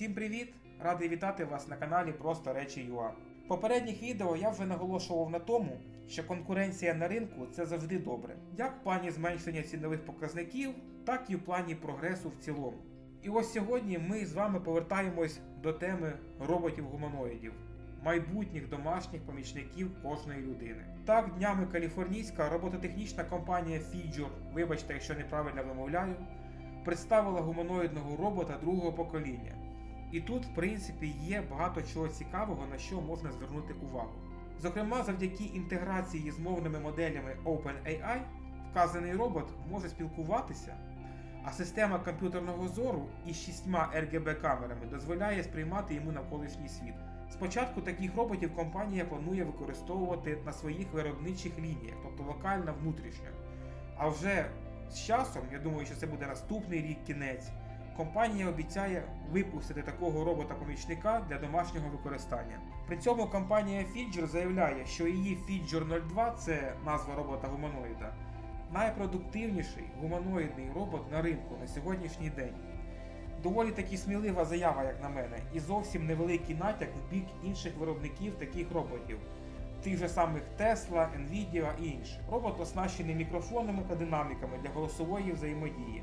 Всім привіт! Радий вітати вас на каналі Просто Речі ЮА. В попередніх відео я вже наголошував на тому, що конкуренція на ринку це завжди добре, як в плані зменшення цінових показників, так і в плані прогресу в цілому. І ось сьогодні ми з вами повертаємось до теми роботів-гуманоїдів, майбутніх домашніх помічників кожної людини. Так, днями каліфорнійська робототехнічна компанія Fijor, вибачте, якщо неправильно вимовляю, представила гуманоїдного робота другого покоління. І тут, в принципі, є багато чого цікавого, на що можна звернути увагу. Зокрема, завдяки інтеграції з мовними моделями OpenAI, вказаний робот може спілкуватися, а система комп'ютерного зору із шістьма RGB камерами дозволяє сприймати йому навколишній світ. Спочатку таких роботів компанія планує використовувати на своїх виробничих лініях, тобто локально внутрішньо. А вже з часом, я думаю, що це буде наступний рік кінець, компанія обіцяє випустити такого робота-помічника для домашнього використання. При цьому компанія Fidger заявляє, що її Fidger 02 це назва робота гуманоїда, найпродуктивніший гуманоїдний робот на ринку на сьогоднішній день. Доволі таки смілива заява, як на мене, і зовсім невеликий натяк в бік інших виробників таких роботів, тих же самих Tesla, Nvidia і інших. Робот оснащений мікрофонами та динаміками для голосової взаємодії.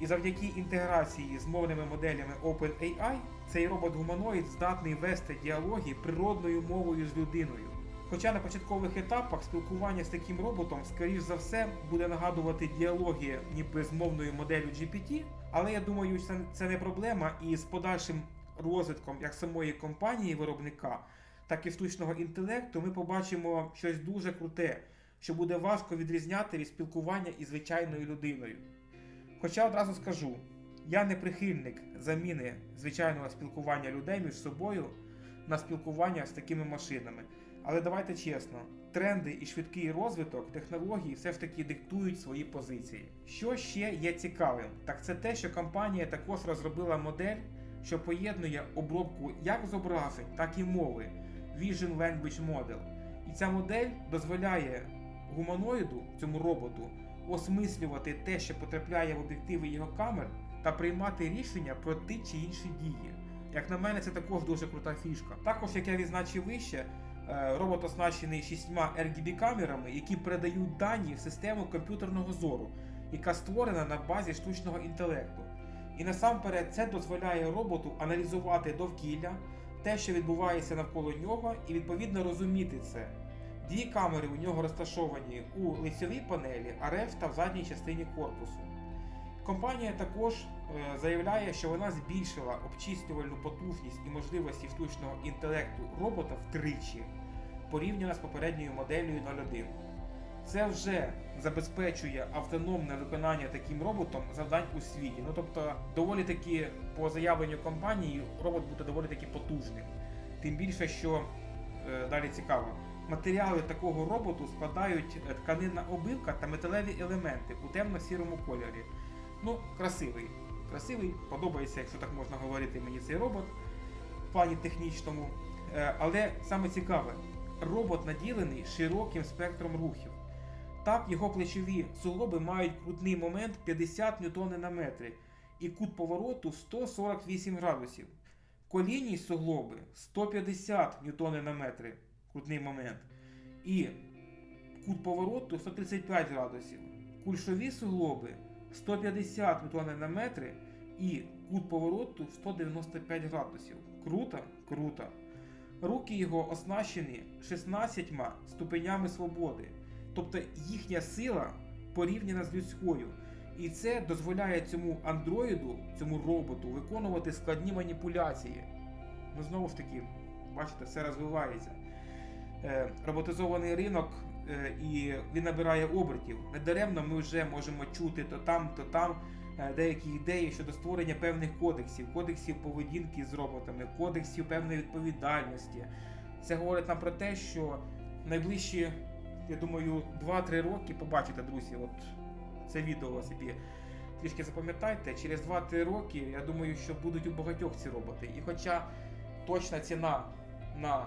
І завдяки інтеграції з мовними моделями OpenAI цей робот-гуманоїд здатний вести діалоги природною мовою з людиною. Хоча на початкових етапах спілкування з таким роботом, скоріш за все, буде нагадувати діалоги ніби з мовною моделлю GPT, але я думаю, це, не проблема, і з подальшим розвитком як самої компанії виробника, так і штучного інтелекту ми побачимо щось дуже круте, що буде важко відрізняти від спілкування із звичайною людиною. Хоча одразу скажу, я не прихильник заміни звичайного спілкування людей між собою на спілкування з такими машинами. Але давайте чесно, тренди і швидкий розвиток технологій все ж таки диктують свої позиції. Що ще є цікавим, так це те, що компанія також розробила модель, що поєднує обробку як зображень, так і мови Vision Language Model. І ця модель дозволяє гуманоїду, цьому роботу, осмислювати те, що потрапляє в об'єктиви його камер, та приймати рішення про ті чи інші дії. Як на мене, це також дуже крута фішка. Також, як я відзначив вище, е, робот оснащений шістьма RGB камерами, які передають дані в систему комп'ютерного зору, яка створена на базі штучного інтелекту. І насамперед це дозволяє роботу аналізувати довкілля, те, що відбувається навколо нього, і відповідно розуміти це. Дві камери у нього розташовані у лицевій панелі, а решта в задній частині корпусу. Компанія також е, заявляє, що вона збільшила обчислювальну потужність і можливості штучного інтелекту робота втричі порівняно з попередньою моделлю 01. Це вже забезпечує автономне виконання таким роботом завдань у світі. Ну тобто, доволі таки, по заявленню компанії, робот буде доволі таки потужним. Тим більше, що е, далі цікаво, матеріали такого роботу складають е, тканинна обивка та металеві елементи у темно-сірому кольорі. Ну, красивий. Красивий, подобається, якщо так можна говорити, мені цей робот в плані технічному. Е, Але саме цікаве, робот наділений широким спектром рухів. Так, його плечові суглоби мають крутний момент 50 ньютони на метри і кут повороту 148 градусів. Колінні суглоби 150 ньютони на метри, крутний момент. І кут повороту 135 градусів. Кульшові суглоби 150 ньютони на метри і кут повороту 195 градусів. Круто? Круто. Руки його оснащені 16 ступенями свободи, тобто їхня сила порівняна з людською. І це дозволяє цьому андроїду, цьому роботу виконувати складні маніпуляції. Ну знову ж таки, бачите, все розвивається. Е, роботизований ринок е, і він набирає обертів. Недаремно ми вже можемо чути то там, то там е, деякі ідеї щодо створення певних кодексів, кодексів поведінки з роботами, кодексів певної відповідальності. Це говорить нам про те, що найближчі, я думаю, 2-3 роки побачите, друзі, от це відео собі трішки запам'ятайте, через 2-3 роки, я думаю, що будуть у багатьох ці роботи. І хоча точна ціна на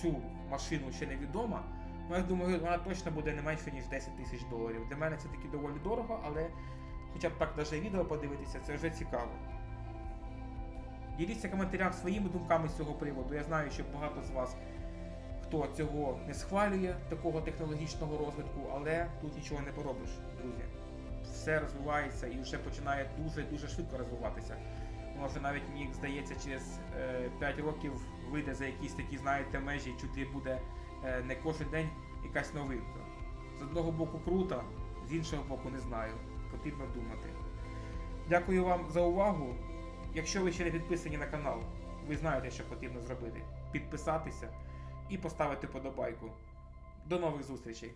цю машину ще невідома, ну я думаю, вона точно буде не менше, ніж 10 тисяч доларів. Для мене це таки доволі дорого, але хоча б так навіть відео подивитися, це вже цікаво. Діліться в коментарях своїми думками з цього приводу. Я знаю, що багато з вас хто цього не схвалює, такого технологічного розвитку, але тут нічого не поробиш, друзі. Все розвивається і вже починає дуже-дуже швидко розвиватися. Вже навіть мені здається, через е, 5 років вийде за якісь такі, знаєте, межі, чуть ли буде е, не кожен день якась новинка. З одного боку круто, з іншого боку не знаю. Потрібно думати. Дякую вам за увагу. Якщо ви ще не підписані на канал, ви знаєте, що потрібно зробити. Підписатися і поставити подобайку. До нових зустрічей!